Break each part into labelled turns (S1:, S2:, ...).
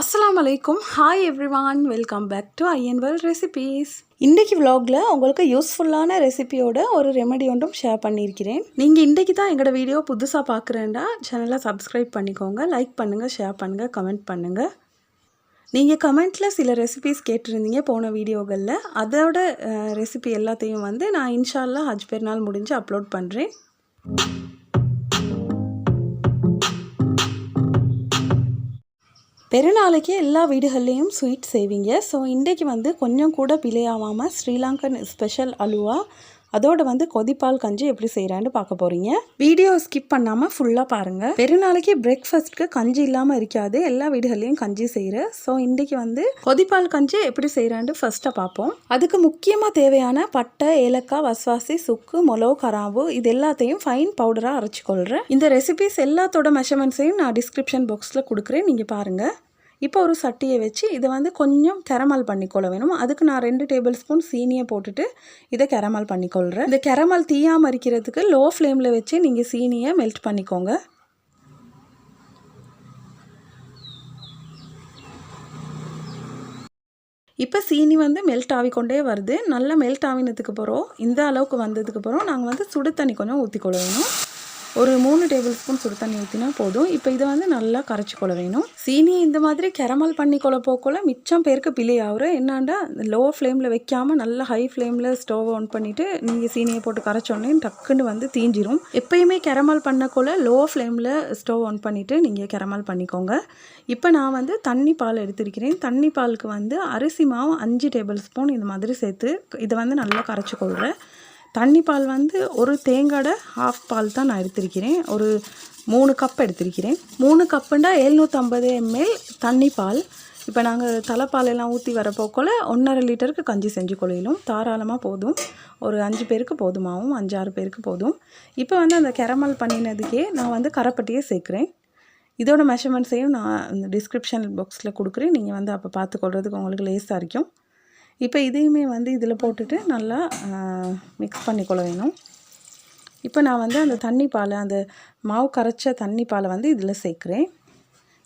S1: அஸ்ஸலாமு அலைக்கும் hi everyone welcome back to I N well recipes இன்றைக்கி vlogல உங்களுக்கு யூஸ்ஃபுல்லான ரெசிபியோட ஒரு ரெமெடி ஒன்றும் ஷேர் பண்ணியிருக்கிறேன். நீங்கள் இன்றைக்கி தான் எங்களோட வீடியோ புதுசாக பார்க்குறேன்டா சேனலை சப்ஸ்கிரைப் பண்ணிக்கோங்க லைக் பண்ணுங்கள் ஷேர் பண்ணுங்கள் கமெண்ட் பண்ணுங்கள் நீங்கள் கமெண்ட்டில் சில ரெசிபிஸ் கேட்டிருந்தீங்க போன வீடியோகளில். அதோட ரெசிபி எல்லாத்தையும் வந்து நான் இன்ஷால்லா ஹஜ் பெருநாள் முடிஞ்சு அப்லோட் பண்ணுறேன் பெருநாளைக்கு எல்லா வீடுகள்லேயும் ஸ்வீட் செய்வீங்க. ஸோ இன்றைக்கு வந்து கொஞ்சம் கூட பிழையாகாமல் ஸ்ரீலங்கன் ஸ்பெஷல் அலுவா அதோட வந்து கொதிப்பால் கஞ்சி எப்படி செய்கிறான்னு பார்க்க போகிறீங்க வீடியோ ஸ்கிப் பண்ணாமல் ஃபுல்லாக பாருங்கள் பெருநாளைக்கு பிரேக்ஃபாஸ்ட்க்கு கஞ்சி இல்லாமல் இருக்காது. எல்லா வீடுகள்லேயும் கஞ்சி செய்கிற ஸோ இன்றைக்கி வந்து கொதிப்பால் கஞ்சி எப்படி செய்கிறான்னு ஃபஸ்ட்டாக பார்ப்போம். அதுக்கு முக்கியமாக தேவையான பட்டை ஏலக்காய் வசவாசி சுக்கு மொளவு கராம்பு இது எல்லாத்தையும் ஃபைன் பவுடராக அரைச்சிக்கொள்கிறேன் இந்த ரெசிபிஸ் எல்லாத்தோட மெஷர்மெண்ட்ஸையும் நான் டிஸ்கிரிப்ஷன் பாக்ஸில் கொடுக்குறேன். நீங்கள் பாருங்கள் இப்போ ஒரு சட்டியை வச்சு இதை வந்து கொஞ்சம் கெரமல் பண்ணிக்கொள்ள வேணும். அதுக்கு நான் ரெண்டு டேபிள் ஸ்பூன் சீனியை போட்டுட்டு இதை கெரமல் பண்ணிக்கொள்கிறேன் இந்த கெரமல் தீயாமல் இருக்கிறதுக்கு லோ ஃப்ளேமில் வச்சு நீங்கள் சீனியை மெல்ட் பண்ணிக்கோங்க. இப்போ சீனி வந்து மெல்ட் ஆகிக்கொண்டே வருது. நல்லா மெல்ட் ஆகினதுக்கு அப்புறம் இந்த அளவுக்கு வந்ததுக்கு அப்புறம் நாங்கள் வந்து சுடு தண்ணி கொஞ்சம் ஊற்றிக்கொள்ள வேணும். ஒரு மூணு டேபிள் ஸ்பூன் சுடு தண்ணி ஊற்றினா போதும். இப்போ இதை வந்து நல்லா கரைச்சி கொள்ள வேணும். சீனி இந்த மாதிரி கெரமல் பண்ணி கொள்ள போக்கொள்ள மிச்சம் பேருக்கு பிழை ஆகும் என்னாண்டா லோ ஃப்ளேமில் வைக்காமல் நல்லா ஹை ஃப்ளேமில் ஸ்டவ் ஆன் பண்ணிவிட்டு நீங்கள் சீனியை போட்டு கரைச்சோடனே டக்குன்னு வந்து தீஞ்சிரும். எப்பயுமே கெரமல் பண்ணக்குள்ள லோ ஃப்ளேமில் ஸ்டவ் ஆன் பண்ணிவிட்டு நீங்கள் கெரமல் பண்ணிக்கோங்க. இப்போ நான் வந்து தண்ணி பால் எடுத்திருக்கிறேன். தண்ணி பாலுக்கு வந்து அரிசி மாவு அஞ்சு டேபிள் ஸ்பூன் இந்த மாதிரி சேர்த்து இதை வந்து நல்லா கரைச்சி கொள்கிறேன் தண்ணி பால் வந்து ஒரு தேங்காடை ஹாஃப் பால் தான் நான் எடுத்திருக்கிறேன். ஒரு மூணு கப் எடுத்திருக்கிறேன். மூணு கப்புண்டா எழுநூற்றம்பது எம்எல் தண்ணி பால். இப்போ நாங்கள் தலைப்பாலெல்லாம் ஊற்றி வரப்போக்கோல ஒன்றரை லிட்டருக்கு கஞ்சி செஞ்சு கொள்ளையிலும் தாராளமாக போதும். ஒரு அஞ்சு பேருக்கு போதுமாவும் அஞ்சாறு பேருக்கு போதும். இப்போ வந்து அந்த கெரமல் பண்ணினதுக்கே நான் வந்து கரைப்பட்டியே சேர்க்குறேன். இதோட மெஷர்மெண்ட்ஸையும் நான் டிஸ்கிரிப்ஷன் பாக்ஸில் கொடுக்குறேன். நீங்கள் வந்து அப்போ பார்த்துக்கொள்றதுக்கு உங்களுக்கு லேஸாக இருக்கும். இப்போ இதையுமே வந்து இதில் போட்டுட்டு நல்லா மிக்ஸ் பண்ணிக்கொள்ள வேணும். இப்போ நான் வந்து அந்த தண்ணி பால் அந்த மாவு கரைச்ச தண்ணி பாலை வந்து இதில் சேர்க்குறேன்.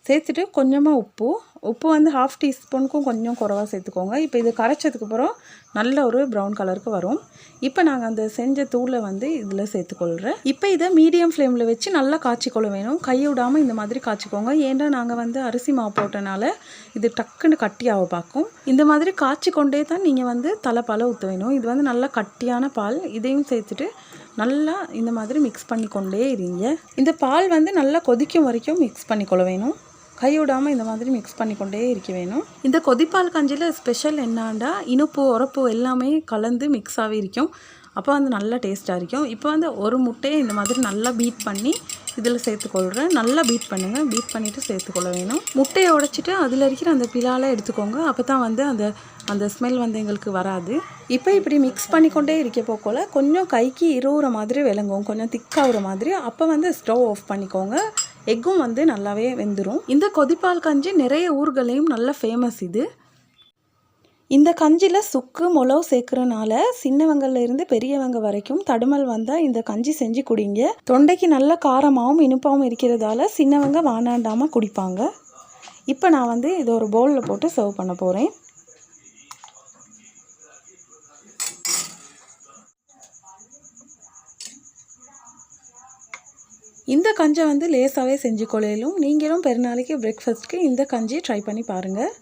S1: சேர்த்துட்டு கொஞ்சமாக உப்பு. உப்பு வந்து ஹாஃப் டீஸ்பூனுக்கும் கொஞ்சம் குறவாக சேர்த்துக்கோங்க. இப்போ இது கரைச்சதுக்கு அப்புறம் நல்ல ஒரு ப்ரௌன் கலருக்கு வரும். இப்போ நாங்கள் அந்த செஞ்ச தூளை வந்து இதில் சேர்த்துக்கொள்கிறேன் இப்போ இதை மீடியம் ஃப்ளேமில் வச்சு நல்லா காய்ச்சிக்கொள்ள வேணும். கையை விடாமல் இந்த மாதிரி காய்ச்சிக்கோங்க. ஏன்னா நாங்கள் வந்து அரிசி மாவு போட்டனால இது டக்குன்னு கட்டியாக பார்க்கும். இந்த மாதிரி காய்ச்சி கொண்டே தான் நீங்கள் வந்து தலைப்பாலை ஊற்ற வேணும். இது வந்து நல்லா கட்டியான பால். இதையும் சேர்த்துட்டு நல்லா இந்த மாதிரி மிக்ஸ் பண்ணி கொண்டே இருங்க. இந்த பால் வந்து நல்லா கொதிக்கும் வரைக்கும் மிக்ஸ் பண்ணிக்கொள்ள வேணும். கைவிடாமல் இந்த மாதிரி மிக்ஸ் பண்ணிக்கொண்டே இருக்க வேணும். இந்த கொதிப்பால் கஞ்சியில் ஸ்பெஷல் என்னாண்டா? இனிப்பு உரப்பு எல்லாமே கலந்து மிக்ஸ் ஆகி இருக்கும். அப்போ வந்து நல்லா டேஸ்ட்டாக இருக்கும். இப்போ வந்து ஒரு முட்டையை இந்த மாதிரி நல்லா பீட் பண்ணி இதில் சேர்த்துக்கொள்கிறேன் நல்லா பீட் பண்ணுங்கள் பீட் பண்ணிவிட்டு சேர்த்துக்கொள்ள வேணும். முட்டையை உடைச்சிட்டு அதில் இருக்கிற அந்த பிலால எடுத்துக்கோங்க. அப்போ தான் வந்து அந்த அந்த ஸ்மெல் வந்து எங்களுக்கு வராது. இப்போ இப்படி மிக்ஸ் பண்ணிக்கொண்டே இருக்க போக்கோல கொஞ்சம் கைக்கு இருவுற மாதிரி விளங்கும். கொஞ்சம் திக்காகிற மாதிரி. அப்போ வந்து ஸ்டவ் ஆஃப் பண்ணிக்கோங்க. எக்கும் வந்து நல்லாவே வெந்துடும் இந்த கொதிப்பால் கஞ்சி நிறைய ஊர்களையும் நல்ல ஃபேமஸ் இது. இந்த கஞ்சியில் சுக்கு மொளவு சேர்க்குறனால சின்னவங்கள்லேருந்து பெரியவங்க வரைக்கும் தடுமல் வந்தால் இந்த கஞ்சி செஞ்சு குடிங்க. தொண்டைக்கு நல்ல காரமாகவும் இனிப்பாகவும் இருக்கிறதால சின்னவங்க வானாண்டாமல் குடிப்பாங்க. இப்போ நான் வந்து இதை ஒரு பவுலில் போட்டு சர்வ் பண்ண போகிறேன் இந்த கஞ்சை வந்து லேசாகவே செஞ்சு கொள்ளையிலும் நீங்களும் பெருநாளைக்கு பிரேக்ஃபாஸ்ட்க்கு இந்த கஞ்சியை ட்ரை பண்ணி பாருங்கள்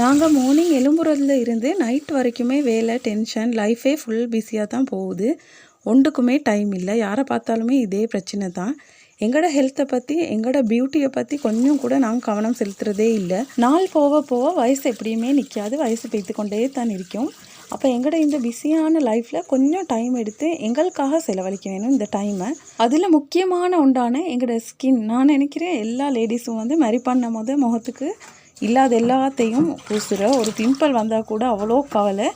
S1: நாங்கள் மார்னிங் எலும்புறதுல இருந்து நைட் வரைக்குமே வேலை டென்ஷன் லைஃபே ஃபுல் பிஸியாக தான் போகுது. ஒன்றுக்குமே டைம் இல்லை. யாரை பார்த்தாலுமே இதே பிரச்சனை தான். எங்களோட ஹெல்த்தை பற்றி எங்களோட பியூட்டியை பற்றி கொஞ்சம் கூட நாங்கள் கவனம் செலுத்துறதே இல்லை. நாள் போக போக வயசு எப்படியுமே நிற்காது வயசு பெய்த்து கொண்டே தான் இருக்கும் அப்போ எங்களோட இந்த பிஸியான லைஃப்பில் கொஞ்சம் டைம் எடுத்து எங்களுக்காக செலவழிக்க வேணும் இந்த டைமை அதில் முக்கியமான உண்டான எங்களோட ஸ்கின் நான் நினைக்கிறேன் எல்லா லேடிஸும் வந்து மரி பண்ணும் போது முகத்துக்கு இல்லாத எல்லாத்தையும் பூசுகிற ஒரு பிம்பிள் வந்தால் கூட அவ்வளோ கவலை.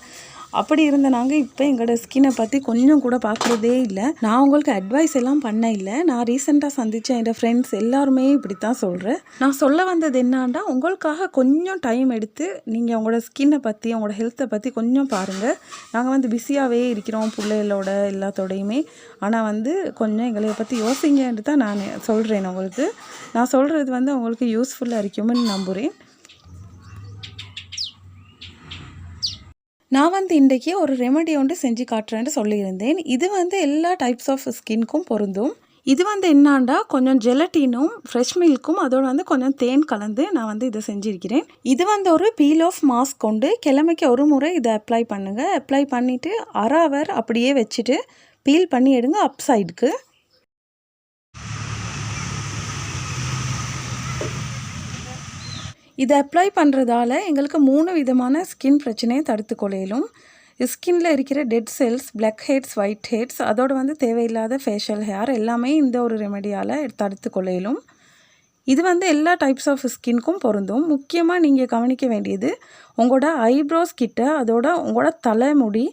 S1: அப்படி இருந்த நாங்கள் இப்போ எங்களோட ஸ்கின்னை பற்றி கொஞ்சம் கூட பார்க்குறதே இல்லை. நான் உங்களுக்கு அட்வைஸ் எல்லாம் பண்ண இல்லை. நான் ரீசெண்டாக சந்தித்த என்னோடய ஃப்ரெண்ட்ஸ் எல்லாருமே இப்படி தான் சொல்கிறேன் நான் சொல்ல வந்தது என்னான்னா உங்களுக்காக கொஞ்சம் டைம் எடுத்து நீங்கள் உங்களோட ஸ்கின்னை பற்றி உங்களோட ஹெல்த்தை பற்றி கொஞ்சம் பாருங்கள் நாங்கள் வந்து பிஸியாகவே இருக்கிறோம் பிள்ளைகளோட எல்லாத்தோடையுமே. ஆனால் வந்து கொஞ்சம் எங்களை பற்றி யோசிங்கன்ட்டு தான் நான் சொல்கிறேன் உங்களுக்கு. நான் சொல்கிறது வந்து உங்களுக்கு யூஸ்ஃபுல்லாக இருக்கும்னு நம்புகிறேன் நான் வந்து இன்றைக்கி ஒரு ரெமெடி ஒன்று செஞ்சு காட்டுறேன்னு சொல்லியிருந்தேன். இது வந்து எல்லா டைப்ஸ் ஆஃப் ஸ்கின்க்கும் பொருந்தும். இது வந்து என்னாண்டா? கொஞ்சம் ஜெலட்டினும் ஃப்ரெஷ் மில்க்கும் அதோடு வந்து கொஞ்சம் தேன் கலந்து நான் வந்து இதை செஞ்சுருக்கிறேன். இது வந்து ஒரு பீல் ஆஃப் மாஸ்க் கொண்டு கிழமைக்கு ஒரு முறை இதை அப்ளை பண்ணுங்கள் அப்ளை பண்ணிவிட்டு அரை அவர் அப்படியே வச்சுட்டு பீல் பண்ணி எடுங்க அப் சைடுக்கு இதை அப்ளை பண்ணுறதால எங்களுக்கு மூணு விதமான ஸ்கின் பிரச்சனையை தடுத்து கொள்ளையிலும். ஸ்கின்ல இருக்கிற dead cells black heads white heads அதோடு வந்து தேவையில்லாத ஃபேஷியல் ஹேர் எல்லாமே இந்த ஒரு ரெமெடியால் தடுத்து கொள்ளையிலும். இது வந்து எல்லா டைப்ஸ் ஆஃப் ஸ்கின்க்கும் பொருந்தும். முக்கியமாக நீங்கள் கவனிக்க வேண்டியது உங்களோட ஐப்ரோஸ் கிட்ட அதோட உங்களோட தலைமுடி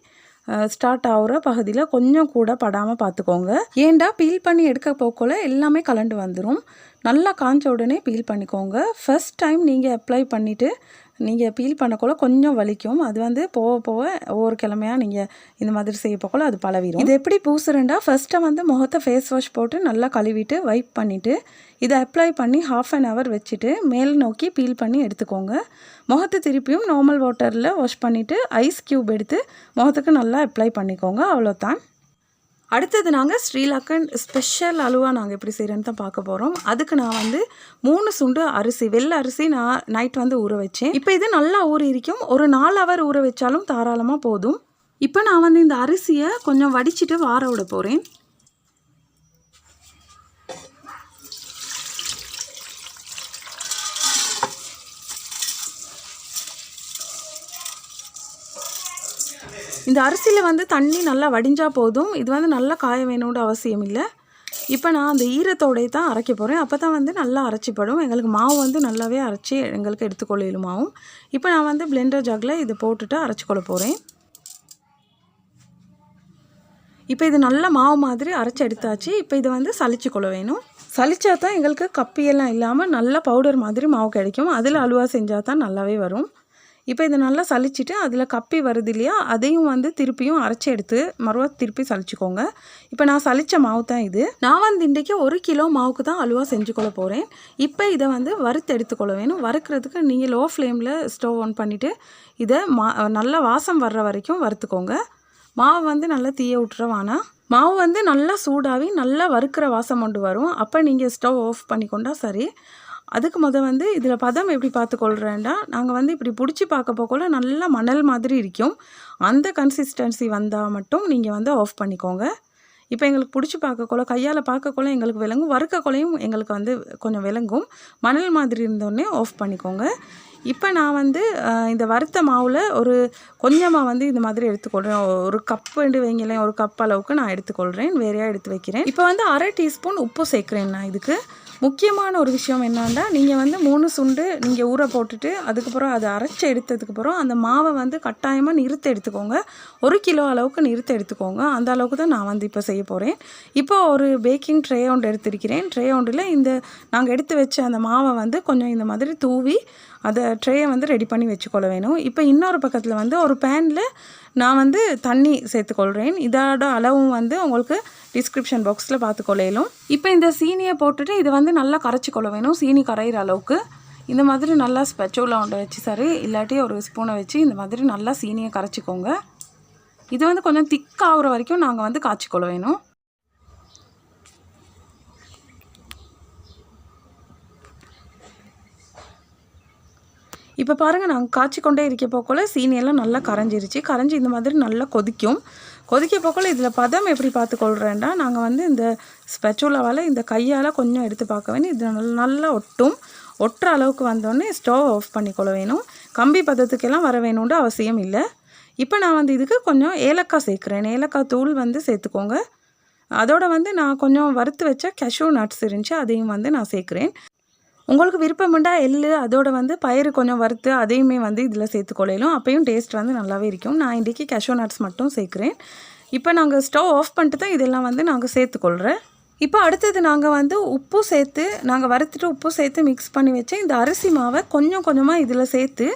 S1: ஸ்டார்ட் ஆகிற பகுதியில் கொஞ்சம் கூட படாமல் பார்த்துக்கோங்க ஏண்டா பீல் பண்ணி எடுக்க போக்கோல எல்லாமே கலண்டு வந்துடும் நல்லா காஞ்ச உடனே பீல் பண்ணிக்கோங்க. ஃபர்ஸ்ட் டைம் நீங்கள் அப்ளை பண்ணிவிட்டு நீங்கள் பீல் பண்ணக்குள்ள கொஞ்சம் வலிக்கும். அது வந்து போக போக ஒவ்வொரு கிழமையாக நீங்கள் இந்த மாதிரி செய்ய போக்குள்ள அது பழவிடும் இது எப்படி பூசுறேன்டா ஃபஸ்ட்டை வந்து முகத்தை ஃபேஸ் வாஷ் போட்டு நல்லா கழுவிட்டு வைப் பண்ணிவிட்டு இதை அப்ளை பண்ணி ஹாஃப் அன் ஹவர் வச்சுட்டு மேல் நோக்கி பீல் பண்ணி எடுத்துக்கோங்க. முகத்தை திருப்பியும் நார்மல் வாட்டரில் வாஷ் பண்ணிவிட்டு ஐஸ் க்யூப் எடுத்து முகத்துக்கு நல்லா அப்ளை பண்ணிக்கோங்க. அவ்வளோதான் அடுத்தது நாங்கள் ஸ்ரீலங்கன் ஸ்பெஷல் அலுவா நாங்கள் எப்படி செய்கிறேன்னு தான் பார்க்க போகிறோம் அதுக்கு நான் வந்து மூணு சுண்டு அரிசி வெள்ளை அரிசி நான் நைட் வந்து ஊற வச்சேன். இப்போ இது நல்லா ஊறி இருக்கும். ஒரு நாலு ஹவர் ஊற வச்சாலும் தாராளமாக போதும். இப்போ நான் வந்து இந்த அரிசியை கொஞ்சம் வடிச்சிட்டு வார விட போகிறேன் இந்த அரிசியில் வந்து தண்ணி நல்லா வடிஞ்சால் போதும். இது வந்து நல்லா காய வேணும்னு அவசியம் இல்லை இப்போ நான் அந்த ஈரத்தோடைய தான் அரைக்க போகிறேன் அப்போ தான் வந்து நல்லா அரைச்சிப்படும். எங்களுக்கு மாவு வந்து நல்லாவே அரைச்சி எங்களுக்கு எடுத்துக்கொள்ளையிலும் மாவும் இப்போ நான் வந்து பிளெண்டர் ஜாகில் இது போட்டுட்டு அரைச்சிக்கொள்ள போகிறேன் இப்போ இது நல்ல மாவு மாதிரி அரைச்சி எடுத்தாச்சு. இப்போ இதை வந்து சளிச்சிக்கொள்ள கொள்ள வேணும். சளிச்சா தான் எங்களுக்கு கப்பியெல்லாம் இல்லாமல் நல்ல பவுடர் மாதிரி மாவு கிடைக்கும். அதில் அலுவா செஞ்சால் தான் நல்லாவே வரும். இப்போ இதை நல்லா சலிச்சிட்டு அதில் கப்பி வருது இல்லையா அதையும் வந்து திருப்பியும் அரைச்சி எடுத்து மறுவா திருப்பி சலிச்சுக்கோங்க இப்போ நான் சலித்த மாவு தான் இது. நான் வந்து இன்றைக்கி ஒரு கிலோ மாவுக்கு தான் அலுவா செஞ்சுக்கொள்ள போகிறேன் இப்போ இதை வந்து வறுத்து எடுத்துக்கொள்ள வேணும். வறுக்கிறதுக்கு நீங்கள் லோ ஃப்ளேமில் ஸ்டவ் ஆன் பண்ணிவிட்டு இதை மா நல்லா வாசம் வர்ற வரைக்கும் வறுத்துக்கோங்க. மாவு வந்து நல்லா தீய விட்டுறவானா மாவு வந்து நல்லா சூடாகி நல்லா வறுக்கிற வாசம் கொண்டு வரும். அப்போ நீங்கள் ஸ்டவ் ஆஃப் பண்ணிக்கொண்டா சரி. அதுக்கு முத வந்து இதில் பதம் எப்படி பார்த்துக்கொள்கிறேன்டா நாங்கள் வந்து இப்படி பிடிச்சி பார்க்க போகல நல்லா மணல் மாதிரி இருக்கும். அந்த கன்சிஸ்டன்சி வந்தால் மட்டும் நீங்கள் வந்து ஆஃப் பண்ணிக்கோங்க. இப்போ எங்களுக்கு பிடிச்சி பார்க்கக்குள்ள கையால் பார்க்கக்குள்ள எங்களுக்கு விளங்கும். வறுக்கக்குள்ளையும் எங்களுக்கு வந்து கொஞ்சம் விளங்கும். மணல் மாதிரி இருந்தோடனே ஆஃப் பண்ணிக்கோங்க. இப்போ நான் வந்து இந்த வறுத்த மாவில் ஒரு கொஞ்சமாக வந்து இந்த மாதிரி எடுத்துக்கொள்கிறேன் ஒரு கப்புண்டு வைங்களேன் ஒரு கப் அளவுக்கு நான் எடுத்துக்கொள்கிறேன் வேறையாக எடுத்து வைக்கிறேன். இப்போ வந்து அரை டீஸ்பூன் உப்பு சேர்க்குறேன் நான் இதுக்கு. முக்கியமான ஒரு விஷயம் என்னன்னா நீங்கள் வந்து மூணு சுண்டு நீங்கள் ஊற போட்டுட்டு அதுக்கப்புறம் அதை அரைச்சி எடுத்ததுக்கப்புறம் அந்த மாவை வந்து கட்டாயமாக நிறுத்த எடுத்துக்கோங்க. ஒரு கிலோ அளவுக்கு நிறுத்த எடுத்துக்கோங்க. அந்த அளவுக்கு தான் நான் வந்து இப்போ செய்ய போகிறேன் இப்போ ஒரு பேக்கிங் ட்ரே ஒன்று எடுத்திருக்கிறேன். ட்ரே ஒன்றில் இந்த நாங்கள் எடுத்து வச்ச அந்த மாவை வந்து கொஞ்சம் இந்த மாதிரி தூவி அதை ட்ரேயை வந்து ரெடி பண்ணி வச்சுக்கொள்ள வேணும். இப்போ இன்னொரு பக்கத்தில் வந்து ஒரு பேனில் நான் வந்து தண்ணி சேர்த்துக்கொள்கிறேன் இதோட அளவும் வந்து உங்களுக்கு டிஸ்கிரிப்ஷன் பாக்ஸில் பார்த்துக்கொள்ளையிலும் இப்போ இந்த சீனியை போட்டுட்டு இதை வந்து நல்லா கரைச்சிக்கொள்ள வேணும். சீனி கரையிற அளவுக்கு. இந்த மாதிரி நல்லா ஸ்பெச்சோவில் ஒன்று வச்சு சரி இல்லாட்டி ஒரு ஸ்பூனை வச்சு இந்த மாதிரி நல்லா சீனியை கரைச்சிக்கோங்க. இது வந்து கொஞ்சம் திக்காகிற வரைக்கும் நாங்கள் வந்து காய்ச்சிக்கொள்ள வேணும். இப்போ பாருங்கள் நாங்கள் காய்ச்சி கொண்டே இருக்க போக்கோல சீனியெல்லாம் நல்லா கரைஞ்சிருச்சு. கரைஞ்சி இந்த மாதிரி நல்லா கொதிக்கும். கொதிக்க போக்கோல இதில் பதம் எப்படி பார்த்துக்கொள்கிறேன்டா நாங்கள் வந்து இந்த ஸ்பெச்சுலாவால் இந்த கையால் கொஞ்சம் எடுத்து பார்க்க வேணும். இது நல்லா ஒட்டும். ஒட்டுற அளவுக்கு வந்தோடனே ஸ்டவ் ஆஃப் பண்ணிக்கொள்ள வேணும். கம்பி பதத்துக்கெல்லாம் வர வேணும்னு அவசியம் இல்லை. இப்போ நான் வந்து இதுக்கு கொஞ்சம் ஏலக்காய் சேர்க்குறேன். ஏலக்காய் தூள் வந்து சேர்த்துக்கோங்க. அதோட வந்து நான் கொஞ்சம் வறுத்து வச்ச கெஷூ நட்ஸ் இருந்துச்சு அதையும் வந்து நான் சேர்க்குறேன். உங்களுக்கு விருப்பமுண்டா எள்ளு அதோட வந்து பயிறு கொஞ்சம் வறுத்து அதையுமே வந்து இதில் சேர்த்துக்கொள்ளையிலும் அப்பையும் டேஸ்ட் வந்து நல்லாவே இருக்கும். நான் இன்றைக்கி கேஷோ நட்ஸ் மட்டும் சேர்க்குறேன். இப்போ நாங்கள் ஸ்டவ் ஆஃப் பண்ணிட்டு தான் இதெல்லாம் வந்து நாங்கள் சேர்த்துக்கொள்கிறேன் இப்போ அடுத்தது நாங்கள் வந்து உப்பு சேர்த்து நாங்கள் வறுத்துட்டு உப்பு சேர்த்து மிக்ஸ் பண்ணி வச்சு இந்த அரிசி மாவை கொஞ்சம் கொஞ்சமாக இதில் சேர்த்து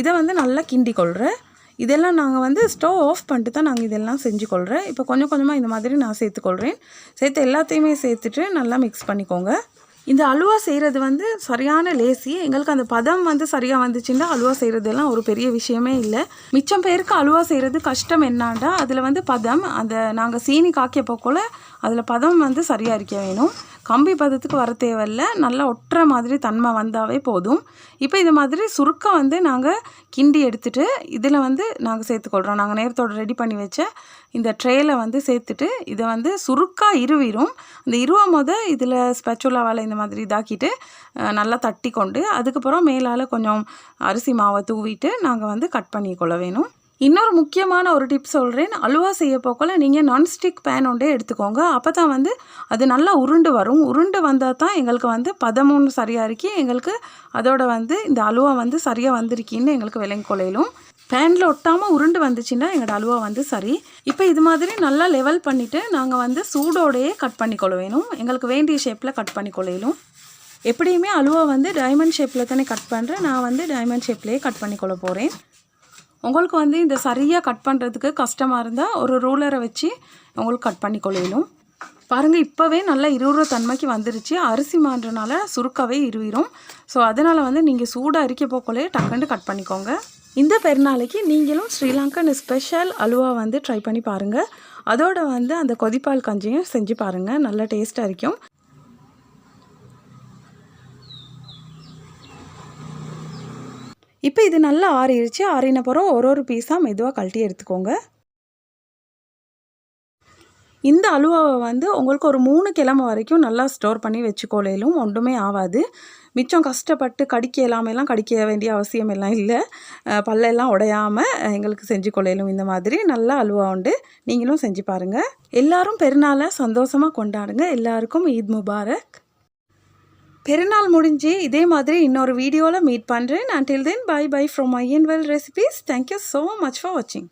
S1: இதை வந்து நல்லா கிண்டி கொள்கிறேன் இதெல்லாம் நாங்கள் வந்து ஸ்டவ் ஆஃப் பண்ணிட்டு தான் நாங்கள் இதெல்லாம் செஞ்சு கொள்கிறேன் இப்போ கொஞ்சம் கொஞ்சமாக இந்த மாதிரி நான் சேர்த்துக்கொள்கிறேன் சேர்த்து எல்லாத்தையுமே சேர்த்துட்டு நல்லா மிக்ஸ் பண்ணிக்கோங்க. இந்த அல்வா செய்கிறது வந்து சரியான லேசி. எங்களுக்கு அந்த பதம் வந்து சரியாக வந்துச்சுன்னா அல்வா செய்கிறதெல்லாம் ஒரு பெரிய விஷயமே இல்லை. மிச்சம் பேருக்கு அல்வா செய்கிறது கஷ்டம் என்னாண்டா? அதில் வந்து பதம் அந்த நாங்கள் சீனி காக்கிய போக்கோல அதில் பதம் வந்து சரியாக இருக்க வேணும். கம்பி பதத்துக்கு வர தேவையில்ல. நல்லா ஒட்டுற மாதிரி தன்மை வந்தாவே போதும். இப்போ இது மாதிரி சுருக்கம் வந்து நாங்கள் கிண்டி எடுத்துட்டு இதில் வந்து நாங்கள் சேர்த்துக்கொள்கிறோம் நாங்கள் நேரத்தோடு ரெடி பண்ணி வச்ச இந்த ட்ரேயில் வந்து சேர்த்துட்டு இதை வந்து சுருக்காக இருவிரும். அந்த இருவும் போது இதில் ஸ்பெச்சுலாவால் இந்த மாதிரி இதாக்கிட்டு நல்லா தட்டி கொண்டு அதுக்கப்புறம் மேலால் கொஞ்சம் அரிசி மாவை தூவிட்டு நாங்கள் வந்து கட் பண்ணி கொள்ள வேணும். இன்னொரு முக்கியமான ஒரு டிப் சொல்கிறேன் அல்வா செய்ய போக்கில் நீங்கள் நான்ஸ்டிக் பேன் ஒன்றே எடுத்துக்கோங்க. அப்போ தான் வந்து அது நல்லா உருண்டு வரும். உருண்டு வந்தால் தான் எங்களுக்கு வந்து பதமும் சரியாக இருக்கி எங்களுக்கு அதோட வந்து இந்த அல்வா வந்து சரியாக வந்திருக்கின்னு எங்களுக்கு விளங்கி கொள்ளையிலும் பேனில் ஒட்டாமல் உருண்டு வந்துச்சுன்னா எங்களோட அல்வா வந்து சரி. இப்போ இது மாதிரி நல்லா லெவல் பண்ணிவிட்டு நாங்கள் வந்து சூடோடையே கட் பண்ணி கொள்ள வேணும் எங்களுக்கு வேண்டிய ஷேப்பில் கட் பண்ணி கொள்ளையிலும் எப்படியுமே அல்வா வந்து டைமண்ட் ஷேப்பில் தானே கட் பண்ணுறேன் நான் வந்து டைமண்ட் ஷேப்லேயே கட் பண்ணி கொள்ள போகிறேன் உங்களுக்கு வந்து இந்த சரியாக கட் பண்ணுறதுக்கு கஷ்டமாக இருந்தால் ஒரு ரூலரை வச்சு உங்களுக்கு கட் பண்ணி கொள்ளையிலும் பாருங்கள் இப்போவே நல்லா இருவுற தன்மைக்கு வந்துருச்சு. அரிசி மான்றனால சுருக்கவே இருவிரும். ஸோ அதனால் வந்து நீங்கள் சூடாக அரிக்க போக்கோலே டக்குன்னு கட் பண்ணிக்கோங்க. இந்த பெருநாளைக்கு நீங்களும் ஸ்ரீலங்கன் ஸ்பெஷல் அலுவா வந்து ட்ரை பண்ணி பாருங்கள் அதோட வந்து அந்த கொதிப்பால் கஞ்சியும் செஞ்சு பாருங்கள் நல்ல டேஸ்ட்டாக இருக்கும். இப்போ இது நல்லா ஆறிடுச்சு ஆறின பிறகு ஒரு ஒரு பீஸாக மெதுவாக கழட்டி எடுத்துக்கோங்க. இந்த அலுவாவை வந்து உங்களுக்கு ஒரு மூணு கிழமை வரைக்கும் நல்லா ஸ்டோர் பண்ணி வச்சுக்கோலையிலும் ஒன்றுமே ஆகாது. மிச்சம் கஷ்டப்பட்டு கடிக்க எல்லாமேலாம் கடிக்க வேண்டிய அவசியம் எல்லாம் இல்லை. பல்லெல்லாம் உடையாமல் எங்களுக்கு செஞ்சு கொள்ளையிலும் இந்த மாதிரி நல்லா அலுவா உண்டு. நீங்களும் செஞ்சு பாருங்கள் எல்லாரும் பெருநாளை சந்தோஷமாக கொண்டாடுங்க. எல்லாருக்கும் ஈத் முபாரக். பெருநாள் முடிஞ்சு இதே மாதிரி இன்னொரு வீடியோவில் மீட் பண்ணுறேன் until then bye bye from I N well recipes thank you so much for வாட்சிங்